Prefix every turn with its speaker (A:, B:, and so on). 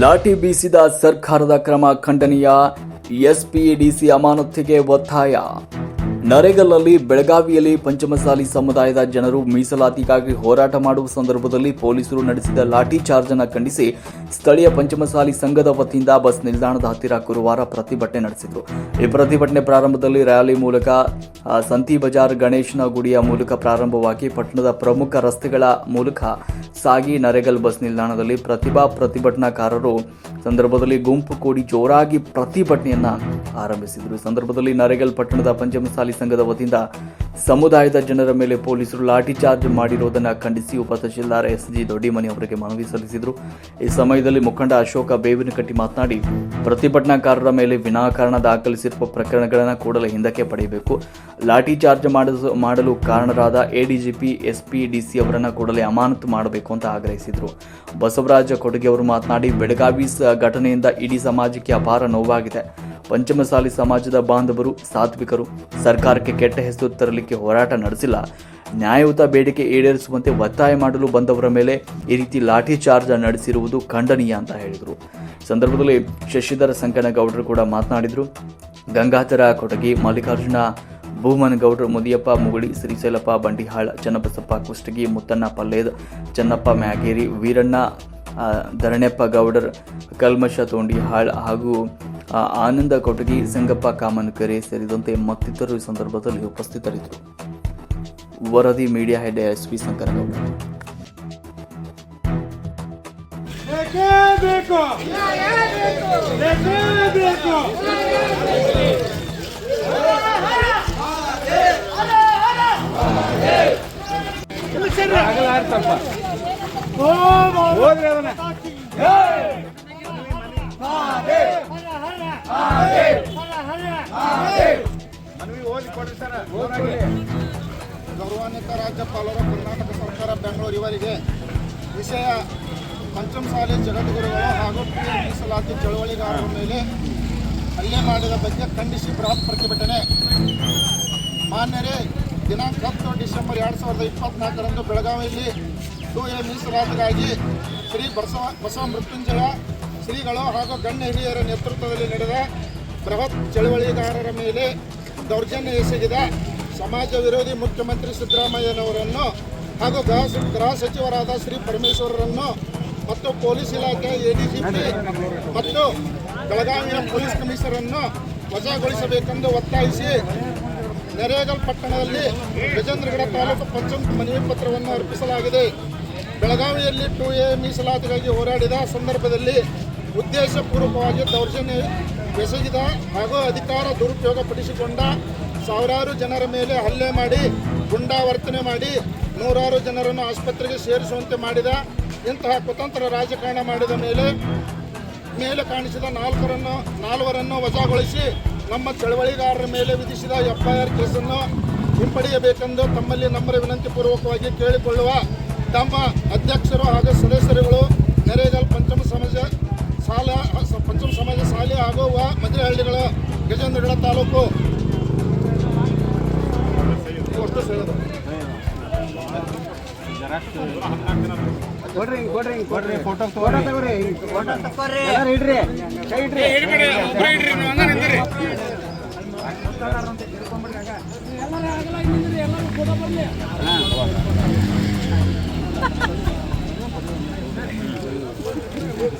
A: ಲಾಠಿ ಬೀಸಿದ ಸರ್ಕಾರದ ಕ್ರಮ ಖಂಡನೀಯ ಎಸ್ಪಿಡಿಸಿ ಅಮಾನತಿಗೆ ಒತ್ತಾಯ. ನರೇಗಲ್ಲಲ್ಲಿ ಬೆಳಗಾವಿಯಲ್ಲಿ ಪಂಚಮಸಾಲಿ ಸಮುದಾಯದ ಜನರು ಮೀಸಲಾತಿಗಾಗಿ ಹೋರಾಟ ಮಾಡುವ ಸಂದರ್ಭದಲ್ಲಿ ಪೊಲೀಸರು ನಡೆಸಿದ ಲಾಠಿ ಚಾರ್ಜ್ ಅನ್ನು ಖಂಡಿಸಿ ಸ್ಥಳೀಯ ಪಂಚಮಸಾಲಿ ಸಂಘದ ವತಿಯಿಂದ ಬಸ್ ನಿಲ್ದಾಣದ ಹತ್ತಿರ ಗುರುವಾರ ಪ್ರತಿಭಟನೆ ನಡೆಸಿದರು. ಈ ಪ್ರತಿಭಟನೆ ಪ್ರಾರಂಭದಲ್ಲಿ ರ್ಯಾಲಿ ಮೂಲಕ ಸಂತಿ ಬಜಾರ್ ಗಣೇಶನ ಗುಡಿಯ ಮೂಲಕ ಪ್ರಾರಂಭವಾಗಿ ಪಟ್ಟಣದ ಪ್ರಮುಖ ರಸ್ತೆಗಳ ಮೂಲಕ ಸಾಗಿ ನರೇಗಲ್ ಬಸ್ ನಿಲ್ದಾಣದಲ್ಲಿ ಪ್ರತಿಭಾ ಪ್ರತಿಭಟನಾಕಾರರು ಸಂದರ್ಭದಲ್ಲಿ ಗುಂಪು ಕೂಡಿ ಜೋರಾಗಿ ಪ್ರತಿಭಟನೆಯನ್ನ ಆರಂಭಿಸಿದರು. ಸಂದರ್ಭದಲ್ಲಿ ನರೇಗಲ್ ಪಟ್ಟಣದ ಪಂಚಮಸಾಲಿ ಸಂಘದ ವತಿಯಿಂದ ಸಮುದಾಯದ ಜನರ ಮೇಲೆ ಪೊಲೀಸರು ಲಾಠಿ ಚಾರ್ಜ್ ಮಾಡಿರುವುದನ್ನು ಖಂಡಿಸಿ ಉಪ ತಹಶೀಲ್ದಾರ್ ಎಸ್ ಜಿ ದೊಡ್ಡಿಮನಿ ಅವರಿಗೆ ಮನವಿ ಸಲ್ಲಿಸಿದರು. ಈ ಸಮಯದಲ್ಲಿ ಮುಖಂಡ ಅಶೋಕ ಬೇವಿನಕಟ್ಟಿ ಮಾತನಾಡಿ ಪ್ರತಿಭಟನಾಕಾರರ ಮೇಲೆ ವಿನಾಕಾರಣ ದಾಖಲಿಸಿರುವ ಪ್ರಕರಣಗಳನ್ನು ಕೂಡಲೇ ಹಿಂದಕ್ಕೆ ಪಡೆಯಬೇಕು. ಲಾಠಿ ಚಾರ್ಜ್ ಮಾಡಲು ಕಾರಣರಾದ ಎಡಿಜಿಪಿ ಎಸ್ಪಿ ಡಿಸಿ ಅವರನ್ನು ಕೂಡಲೇ ಅಮಾನತು ಮಾಡಬೇಕು ಅಂತ ಆಗ್ರಹಿಸಿದರು. ಬಸವರಾಜ ಕೊಡುಗೆ ಅವರು ಮಾತನಾಡಿ, ಬೆಳಗಾವಿ ಘಟನೆಯಿಂದ ಇಡೀ ಸಮಾಜಕ್ಕೆ ಅಪಾರ ನೋವಾಗಿದೆ. ಪಂಚಮಸಾಲಿ ಸಮಾಜದ ಬಾಂಧವರು, ಸಾತ್ವಿಕರು. ಸರ್ಕಾರಕ್ಕೆ ಕೆಟ್ಟ ಹೆಸರು ತರಲಿಕ್ಕೆ ಹೋರಾಟ ನಡೆಸಿಲ್ಲ. ನ್ಯಾಯಯುತ ಬೇಡಿಕೆ ಈಡೇರಿಸುವಂತೆ ಒತ್ತಾಯ ಮಾಡಲು ಬಂದವರ ಮೇಲೆ ಈ ರೀತಿ ಲಾಠಿ ಚಾರ್ಜ್ ನಡೆಸಿರುವುದು ಖಂಡನೀಯ ಅಂತ ಹೇಳಿದರು. ಸಂದರ್ಭದಲ್ಲಿ ಶಶಿಧರ ಸಂಕನಗೌಡರು ಕೂಡ ಮಾತನಾಡಿದರು. ಗಂಗಾಧರ ಕೊಟಗಿ, ಮಲ್ಲಿಕಾರ್ಜುನ ಭೂಮನಗೌಡರು ಮುದಿಯಪ್ಪ, ಮುಗುಳಿ, ಶ್ರೀಶೈಲಪ್ಪ, ಬಂಡಿಹಾಳ, ಚನ್ನಬಸಪ್ಪ, ಕುಷ್ಟಗಿ ಮುತ್ತಣ್ಣ ಪಲ್ಲೇದ್, ಚನ್ನಪ್ಪ ಮ್ಯಾಗೇರಿ, ವೀರಣ್ಣ ಧರಣೆಪ್ಪ ಗೌಡರ್, ಕಲ್ಮಶ, ತೋಂಡಿಹಾಳ್ ಹಾಗೂ ಆನಂದ ಕೊಟಗಿ ಸಂಗಪ್ಪ ಕಾಮನಕೆರೆ ಸೇರಿದಂತೆ ಮತ್ತಿತರರು ಈ ಸಂದರ್ಭದಲ್ಲಿ ಉಪಸ್ಥಿತರಿದ್ದರು ವರದಿ media head S P Shankaragouda
B: ಬೇಕೇ ಬೇಕು ಬೇಕೇ ಬೇಕು ಹೋದ್ರಿ ಅದನ್ನ
C: ಗೌರವಾನ್ವಿತ ರಾಜ್ಯಪಾಲರ ಕರ್ನಾಟಕ ಸರ್ಕಾರ ಬೆಂಗಳೂರು ಇವರಿಗೆ ವಿಷಯ ಪಂಚಮಸಾಲಿ ಜಗದ್ಗುರುಗಳು ಹಾಗೂ ಮೀಸಲಾತಿ ಚಳವಳಿಗಾರರ ಮೇಲೆ ಹಲ್ಲೆ ಮಾಡಿದ ಬಗ್ಗೆ ಖಂಡಿಸಿ ಬೃಹತ್ ಪ್ರತಿಭಟನೆ. ಮಾನ್ಯರೇ, ದಿನಾಂಕ ಹತ್ತು ಡಿಸೆಂಬರ್ ಎರಡು ಸಾವಿರದ ಇಪ್ಪತ್ನಾಲ್ಕರಂದು ಬೆಳಗಾವಿಯಲ್ಲಿ ಟು ಎ ಮೀಸಲಾತಿಗಾಗಿ ಶ್ರೀ ಬಸವ ಬಸವ ಮೃತ್ಯುಂಜಯ ಶ್ರೀಗಳು ಹಾಗೂ ಗಣ್ಯ ಹಿರಿಯರ ನೇತೃತ್ವದಲ್ಲಿ ನಡೆದ ಬೃಹತ್ ಚಳವಳಿಗಾರರ ಮೇಲೆ ದೌರ್ಜನ್ಯ ಎಸಗಿದ ಸಮಾಜ ವಿರೋಧಿ ಮುಖ್ಯಮಂತ್ರಿ ಸಿದ್ದರಾಮಯ್ಯನವರನ್ನು ಹಾಗೂ ಗೃಹ ಗೃಹ ಸಚಿವರಾದ ಶ್ರೀ ಪರಮೇಶ್ವರರನ್ನು ಮತ್ತು ಪೊಲೀಸ್ ಇಲಾಖೆ ಎಡಿಜಿಪಿ ಮತ್ತು ಬೆಳಗಾವಿಯ ಪೊಲೀಸ್ ಕಮಿಷನರನ್ನು ವಜಾಗೊಳಿಸಬೇಕೆಂದು ಒತ್ತಾಯಿಸಿ ನೆರೇಗಲ್ ಪಟ್ಟಣದಲ್ಲಿ ಗಜೇಂದ್ರಗಡ ತಾಲೂಕು ಪಂಚಮ ಮನವಿ ಪತ್ರವನ್ನು ಅರ್ಪಿಸಲಾಗಿದೆ. ಬೆಳಗಾವಿಯಲ್ಲಿ ಟು ಎ ಮೀಸಲಾತಿಗಾಗಿ ಹೋರಾಡಿದ ಸಂದರ್ಭದಲ್ಲಿ ಉದ್ದೇಶಪೂರ್ವಕವಾಗಿ ದೌರ್ಜನ್ಯ ಎಸಗಿದ ಹಾಗೂ ಅಧಿಕಾರ ದುರುಪಯೋಗಪಡಿಸಿಕೊಂಡ ಸಾವಿರಾರು ಜನರ ಮೇಲೆ ಹಲ್ಲೆ ಮಾಡಿ, ಗುಂಡಾವರ್ತನೆ ಮಾಡಿ, ನೂರಾರು ಜನರನ್ನು ಆಸ್ಪತ್ರೆಗೆ ಸೇರಿಸುವಂತೆ ಮಾಡಿದ ಇಂತಹ ಕುತಂತ್ರ ರಾಜಕಾರಣ ಮಾಡಿದ ಮೇಲೆ ಮೇಲೆ ಕಾಣಿಸಿದ ನಾಲ್ಕರನ್ನು, ನಾಲ್ವರನ್ನು ವಜಾಗೊಳಿಸಿ ನಮ್ಮ ಚಳವಳಿಗಾರರ ಮೇಲೆ ವಿಧಿಸಿದ ಎಫ್ಐಆರ್ ಕೇಸನ್ನು ಹಿಂಪಡೆಯಬೇಕೆಂದು ತಮ್ಮಲ್ಲಿ ನಮ್ಮರ ವಿನಂತಿ ಪೂರ್ವಕವಾಗಿ ಕೇಳಿಕೊಳ್ಳುವ ತಮ್ಮ ಅಧ್ಯಕ್ಷರು ಹಾಗೂ ಸದಸ್ಯರುಗಳು ನೆರೆಗಲ್ ಪಂಚಮ ಸಮಾಜ ಸಾಲ ಪಂಚಮ ಸಮಾಜ ಸಾಲೆ ಹಾಗೂ ಮದ್ರೆಹಳ್ಳಿಗಳ ಗಜೇಂದ್ರಗಳ ತಾಲೂಕು.
B: ಎಲ್ಲರೂ ಆಗಲ್ಲ ಬರಲಿ.